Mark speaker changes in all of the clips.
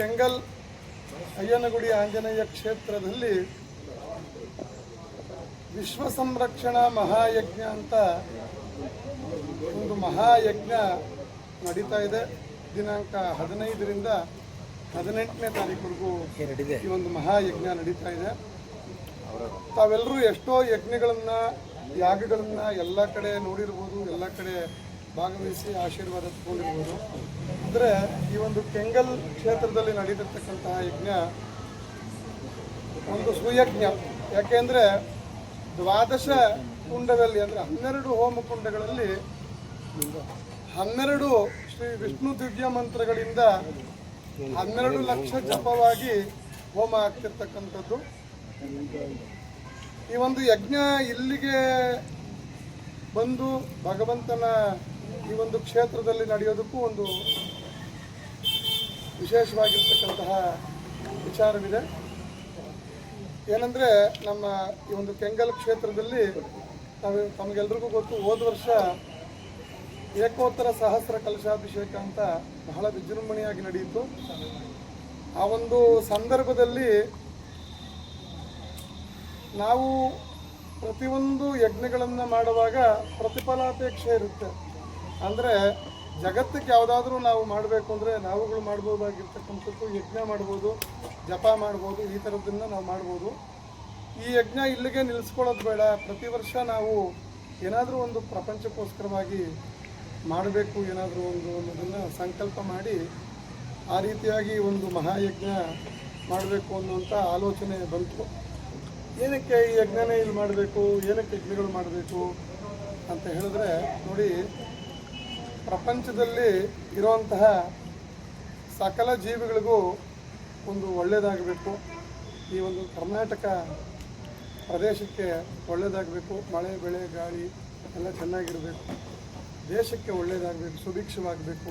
Speaker 1: ಕೆಂಗಲ್ ಅಯ್ಯನಗುಡಿ ಆಂಜನೇಯ ಕ್ಷೇತ್ರದಲ್ಲಿ ವಿಶ್ವ ಸಂರಕ್ಷಣಾ ಮಹಾಯಜ್ಞ ಅಂತ ಒಂದು ಮಹಾಯಜ್ಞ ನಡೀತಾ ಇದೆ. ದಿನಾಂಕ ಹದಿನೈದರಿಂದ ಹದಿನೆಂಟನೇ ತಾರೀಕುವರೆಗೂ ಈ ಒಂದು ಮಹಾಯಜ್ಞ ನಡೀತಾ ಇದೆ. ತಾವೆಲ್ಲರೂ ಎಷ್ಟೋ ಯಜ್ಞಗಳನ್ನು ಯಾಗಗಳನ್ನು ಎಲ್ಲ ಕಡೆ ನೋಡಿರ್ಬೋದು ಎಲ್ಲ ಕಡೆ ಭಾಗವಹಿಸಿ ಆಶೀರ್ವಾದ ತಗೊಂಡಿರ್ಬೋದು. ಅಂದರೆ ಈ ಒಂದು ಕೆಂಗಲ್ ಕ್ಷೇತ್ರದಲ್ಲಿ ನಡೀತಿರ್ತಕ್ಕಂತಹ ಯಜ್ಞ ಒಂದು ಸುಯಜ್ಞ. ಯಾಕೆಂದರೆ ದ್ವಾದಶ ಕುಂಡದಲ್ಲಿ ಅಂದರೆ ಹನ್ನೆರಡು ಹೋಮ ಕುಂಡಗಳಲ್ಲಿ ಹನ್ನೆರಡು ಶ್ರೀ ವಿಷ್ಣು ದಿವ್ಯ ಮಂತ್ರಗಳಿಂದ ಹನ್ನೆರಡು ಲಕ್ಷ ಜಪವಾಗಿ ಹೋಮ ಆಗ್ತಿರ್ತಕ್ಕಂಥದ್ದು. ಈ ಒಂದು ಯಜ್ಞ ಇಲ್ಲಿಗೆ ಬಂದು ಭಗವಂತನ ಈ ಒಂದು ಕ್ಷೇತ್ರದಲ್ಲಿ ನಡೆಯೋದಕ್ಕೂ ಒಂದು ವಿಶೇಷವಾಗಿರ್ತಕ್ಕಂತಹ ವಿಚಾರವಿದೆ. ಏನಂದರೆ, ನಮ್ಮ ಈ ಒಂದು ಕೆಂಗಲ್ ಕ್ಷೇತ್ರದಲ್ಲಿ ನಾವು ತಮಗೆಲ್ರಿಗೂ ಗೊತ್ತು, ಹೋದ ವರ್ಷ ಏಕೋತ್ತರ ಸಹಸ್ರ ಕಲಶಾಭಿಷೇಕ ಅಂತ ಬಹಳ ವಿಜೃಂಭಣೆಯಾಗಿ ನಡೆಯಿತು. ಆ ಒಂದು ಸಂದರ್ಭದಲ್ಲಿ ನಾವು ಪ್ರತಿಯೊಂದು ಯಜ್ಞಗಳನ್ನು ಮಾಡುವಾಗ ಪ್ರತಿಫಲಾಪೇಕ್ಷೆ ಇರುತ್ತೆ. ಅಂದರೆ ಜಗತ್ತಕ್ಕೆ ಯಾವುದಾದ್ರೂ ನಾವು ಮಾಡಬೇಕು ಅಂದರೆ ನಾವುಗಳು ಮಾಡ್ಬೋದಾಗಿರ್ತಕ್ಕಂಥದ್ದು, ಯಜ್ಞ ಮಾಡ್ಬೋದು, ಜಪ ಮಾಡ್ಬೋದು, ಈ ಥರದ್ದನ್ನು ನಾವು ಮಾಡ್ಬೋದು. ಈ ಯಜ್ಞ ಇಲ್ಲಿಗೆ ನಿಲ್ಲಿಸ್ಕೊಳ್ಳೋದು ಬೇಡ. ಪ್ರತಿ ವರ್ಷ ನಾವು ಏನಾದರೂ ಒಂದು ಪ್ರಪಂಚಕ್ಕೋಸ್ಕರವಾಗಿ ಮಾಡಬೇಕು ಏನಾದರೂ ಒಂದು ಅನ್ನೋದನ್ನು ಸಂಕಲ್ಪ ಮಾಡಿ ಆ ರೀತಿಯಾಗಿ ಒಂದು ಮಹಾಯಜ್ಞ ಮಾಡಬೇಕು ಅನ್ನುವಂಥ ಆಲೋಚನೆ ಬಂತು. ಏನಕ್ಕೆ ಈ ಯಜ್ಞನೇ ಇಲ್ಲಿ ಮಾಡಬೇಕು? ಏನಕ್ಕೆ ಯಜ್ಞಗಳು ಮಾಡಬೇಕು? ಅಂತ ಹೇಳಿದ್ರೆ, ನೋಡಿ ಪ್ರಪಂಚದಲ್ಲಿ ಇರುವಂತಹ ಸಕಲ ಜೀವಿಗಳಿಗೂ ಒಂದು ಒಳ್ಳೆಯದಾಗಬೇಕು. ಈ ಒಂದು ಕರ್ನಾಟಕ ಪ್ರದೇಶಕ್ಕೆ ಒಳ್ಳೆಯದಾಗಬೇಕು. ಮಳೆ, ಬೆಳೆ, ಗಾಳಿ ಎಲ್ಲ ಚೆನ್ನಾಗಿರಬೇಕು. ದೇಶಕ್ಕೆ ಒಳ್ಳೆಯದಾಗಬೇಕು, ಸುಭಿಕ್ಷವಾಗಬೇಕು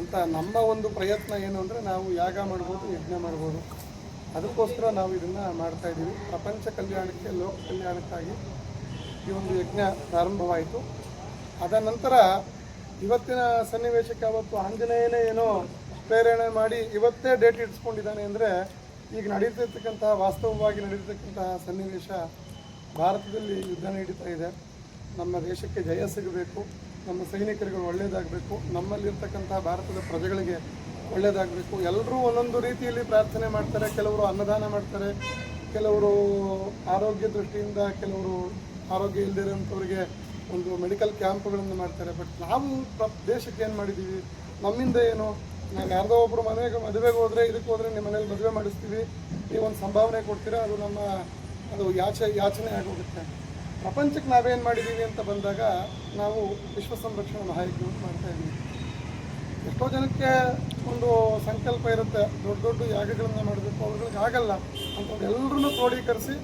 Speaker 1: ಅಂತ ನಮ್ಮ ಒಂದು ಪ್ರಯತ್ನ ಏನು ಅಂದರೆ ನಾವು ಯಾಗ ಮಾಡ್ಬೋದು, ಯಜ್ಞ ಮಾಡ್ಬೋದು. ಅದಕ್ಕೋಸ್ಕರ ನಾವು ಇದನ್ನು ಮಾಡ್ತಾಯಿದ್ದೀವಿ ಪ್ರಪಂಚ ಕಲ್ಯಾಣಕ್ಕೆ, ಲೋಕ ಕಲ್ಯಾಣಕ್ಕಾಗಿ ಈ ಒಂದು ಯಜ್ಞ ಪ್ರಾರಂಭವಾಯಿತು. ಅದ ನಂತರ ಇವತ್ತಿನ ಸನ್ನಿವೇಶಕ್ಕೆ ಅವತ್ತು ಆಂಜನೇಯನೇ ಏನೋ ಪ್ರೇರಣೆ ಮಾಡಿ ಇವತ್ತೇ ಡೇಟ್ ಇಟ್ಸ್ಕೊಂಡಿದ್ದಾನೆ ಅಂದರೆ ಈಗ ನಡೀತಿರ್ತಕ್ಕಂತಹ ವಾಸ್ತವವಾಗಿ ನಡೀತಕ್ಕಂತಹ ಸನ್ನಿವೇಶ ಭಾರತದಲ್ಲಿ ಯುದ್ಧ ನಡೀತಾ ಇದೆ. ನಮ್ಮ ದೇಶಕ್ಕೆ ಜಯ ಸಿಗಬೇಕು. ನಮ್ಮ ಸೈನಿಕರಿಗೆ ಒಳ್ಳೆಯದಾಗಬೇಕು ನಮ್ಮಲ್ಲಿರ್ತಕ್ಕಂತಹ ಭಾರತದ ಪ್ರಜೆಗಳಿಗೆ ಒಳ್ಳೆಯದಾಗಬೇಕು ಎಲ್ಲರೂ ಒಂದೊಂದು ರೀತಿಯಲ್ಲಿ ಪ್ರಾರ್ಥನೆ ಮಾಡ್ತಾರೆ. ಕೆಲವರು ಅನ್ನದಾನ ಮಾಡ್ತಾರೆ. ಕೆಲವರು ಆರೋಗ್ಯ ದೃಷ್ಟಿಯಿಂದ ಕೆಲವರು ಆರೋಗ್ಯ ಇಲ್ಲದಿರೋಂಥವ್ರಿಗೆ ಒಂದು ಮೆಡಿಕಲ್ ಕ್ಯಾಂಪ್ಗಳನ್ನು ಮಾಡ್ತಾರೆ. ಬಟ್ ನಾವು ದೇಶಕ್ಕೆ ಏನು ಮಾಡಿದ್ದೀವಿ ನಮ್ಮಿಂದ ಏನು, ನಾನು ಯಾರ್ದೋ ಒಬ್ಬರು ಮನೆಗೆ, ಮದುವೆಗೆ ಹೋದರೆ, ಇದಕ್ಕೆ ಹೋದರೆ ನಿಮ್ಮ ಮನೇಲಿ ಮದುವೆ ಮಾಡಿಸ್ತೀವಿ. ನೀವು ಒಂದು ಸಂಭಾವನೆ ಕೊಡ್ತೀರಾ? ಅದು ನಮ್ಮ, ಅದು ಯಾಚೆ, ಯಾಚನೆ ಆಗೋಗುತ್ತೆ. ಪ್ರಪಂಚಕ್ಕೆ ನಾವೇನು ಮಾಡಿದ್ದೀವಿ ಅಂತ ಬಂದಾಗ ನಾವು ವಿಶ್ವ ಸಂರಕ್ಷಣಾ ಮಹಾಯಜ್ಞವನ್ನು ಮಾಡ್ತಾ ಇದ್ದೀವಿ. ಎಷ್ಟೋ ಜನಕ್ಕೆ ಒಂದು ಸಂಕಲ್ಪ ಇರುತ್ತೆ. ದೊಡ್ಡ ದೊಡ್ಡ ಯಾಗಗಳನ್ನು ಮಾಡಬೇಕು. ಅವ್ರುಗಳಿಗೆ ಆಗಲ್ಲ. ಅಂತ ಎಲ್ಲರನ್ನೂ ಕ್ರೋಢೀಕರಿಸಿ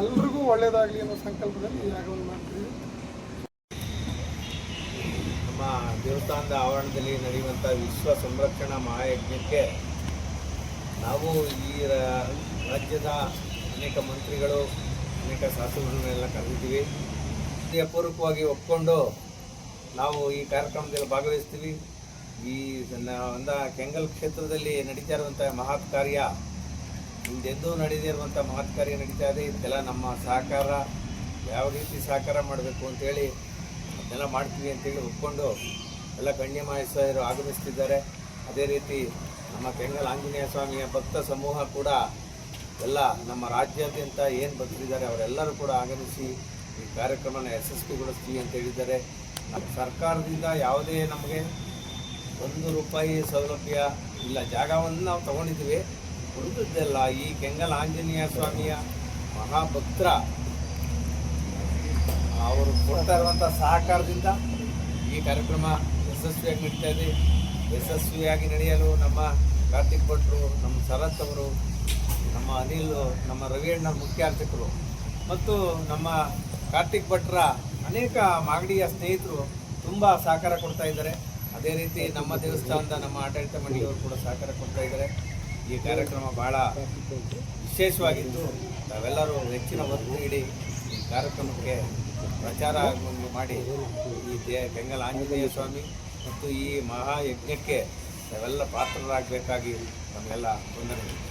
Speaker 1: ಎಲ್ರಿಗೂ ಒಳ್ಳೆಯದಾಗಲಿ ಅನ್ನೋ ಸಂಕಲ್ಪದಲ್ಲಿ ಈ ಯಾಗವನ್ನು ಮಾಡ್ತೀವಿ
Speaker 2: ನಮ್ಮ ದೇವಸ್ಥಾನದ ಆವರಣದಲ್ಲಿ ನಡೆಯುವಂಥ ವಿಶ್ವ ಸಂರಕ್ಷಣಾ ಮಹಾಯಜ್ಞಕ್ಕೆ ನಾವು ಈ ರಾಜ್ಯದ ಅನೇಕ ಮಂತ್ರಿಗಳು, ಅನೇಕ ಶಾಸಕರನ್ನೆಲ್ಲ ಕರೆದಿದ್ದೀವಿ. ಪೂರ್ವಕವಾಗಿ ಒಪ್ಕೊಂಡು ನಾವು ಈ ಕಾರ್ಯಕ್ರಮದಲ್ಲಿ ಭಾಗವಹಿಸ್ತೀವಿ. ಈ ಒಂದ ಕೆಂಗಲ್ ಕ್ಷೇತ್ರದಲ್ಲಿ ನಡೀತಾ ಇರುವಂಥ ಮಹತ್ ಕಾರ್ಯ, ಹಿಂದೆಂದೂ ನಡೆದಿರುವಂಥ ಮಹತ್ ಕಾರ್ಯ ನಡೀತಾ ಇದೆ. ಇದಕ್ಕೆಲ್ಲ ನಮ್ಮ ಸಹಕಾರ, ಯಾವ ರೀತಿ ಸಹಕಾರ ಮಾಡಬೇಕು ಅಂತೇಳಿ ಅದನ್ನೆಲ್ಲ ಮಾಡ್ತೀವಿ ಅಂತೇಳಿ ಒಪ್ಕೊಂಡು ಎಲ್ಲ ಗಣ್ಯಮಾಯಸರು ಆಗಮಿಸ್ತಿದ್ದಾರೆ. ಅದೇ ರೀತಿ ನಮ್ಮ ಕೆಂಗಲ್ ಆಂಜನೇಯ ಸ್ವಾಮಿಯ ಭಕ್ತ ಸಮೂಹ ಕೂಡ ಎಲ್ಲ ನಮ್ಮ ರಾಜ್ಯಾದ್ಯಂತ ಏನು ಭಕ್ತರಿದ್ದಾರೆ ಅವರೆಲ್ಲರೂ ಕೂಡ ಆಗಮಿಸಿ ಈ ಕಾರ್ಯಕ್ರಮನ ಯಶಸ್ವಿಗೊಳಿಸ್ತೀವಿ ಅಂತ ಹೇಳಿದ್ದಾರೆ. ನಮ್ಮ ಸರ್ಕಾರದಿಂದ ಯಾವುದೇ ನಮಗೆ ಒಂದು ರೂಪಾಯಿ ಸೌಲಭ್ಯ ಇಲ್ಲ, ಜಾಗವನ್ನು ನಾವು ತಗೊಂಡಿದ್ದೀವಿ. ಉಳಿದದ್ದೆಲ್ಲ ಈ ಕೆಂಗಲ್ ಆಂಜನೇಯ ಸ್ವಾಮಿಯ ಮಹಾಭಕ್ತರ ಅವರು ಕೊಡ್ತಾ ಇರುವಂಥ ಸಹಕಾರದಿಂದ ಈ ಕಾರ್ಯಕ್ರಮ ಯಶಸ್ವಿಯಾಗಿ ನಡೀತಾ ಇದೆ. ಯಶಸ್ವಿಯಾಗಿ ನಡೆಯಲು ನಮ್ಮ ಕಾರ್ತಿಕ್ ಭಟ್ರು, ನಮ್ಮ ಶರತ್ ಅವರು, ನಮ್ಮ ಅನಿಲ್, ನಮ್ಮ ರವಿಯಣ್ಣ ಮುಖ್ಯ ಅರ್ಚಕರು ಮತ್ತು ನಮ್ಮ ಕಾರ್ತಿಕ್ ಭಟ್ರ ಅನೇಕ ಮಾಗಡಿಯ ಸ್ನೇಹಿತರು ತುಂಬ ಸಹಕಾರ ಕೊಡ್ತಾ ಇದ್ದಾರೆ. ಅದೇ ರೀತಿ ನಮ್ಮ ದೇವಸ್ಥಾನದ ನಮ್ಮ ಆಡಳಿತ ಮಂಡಳಿಯವರು ಕೂಡ ಸಹಕಾರ ಕೊಡ್ತಾ ಇದ್ದಾರೆ. ಈ ಕಾರ್ಯಕ್ರಮ ಬಹಳ ವಿಶೇಷವಾಗಿದ್ದು ನಾವೆಲ್ಲರೂ ಹೆಚ್ಚಿನ ಒತ್ತು ನೀಡಿ ಈ ಕಾರ್ಯಕ್ರಮಕ್ಕೆ ಪ್ರಚಾರ ಮಾಡಿ ಈ ದೇ ಬೆಂಗಲ್ ಆಂಜನೇಯ ಸ್ವಾಮಿ ಮತ್ತು ಈ ಮಹಾಯಜ್ಞಕ್ಕೆ ನಾವೆಲ್ಲ ಪಾತ್ರರಾಗಬೇಕಾಗಿ ನಮಗೆಲ್ಲ ವಂದನೆಗಳು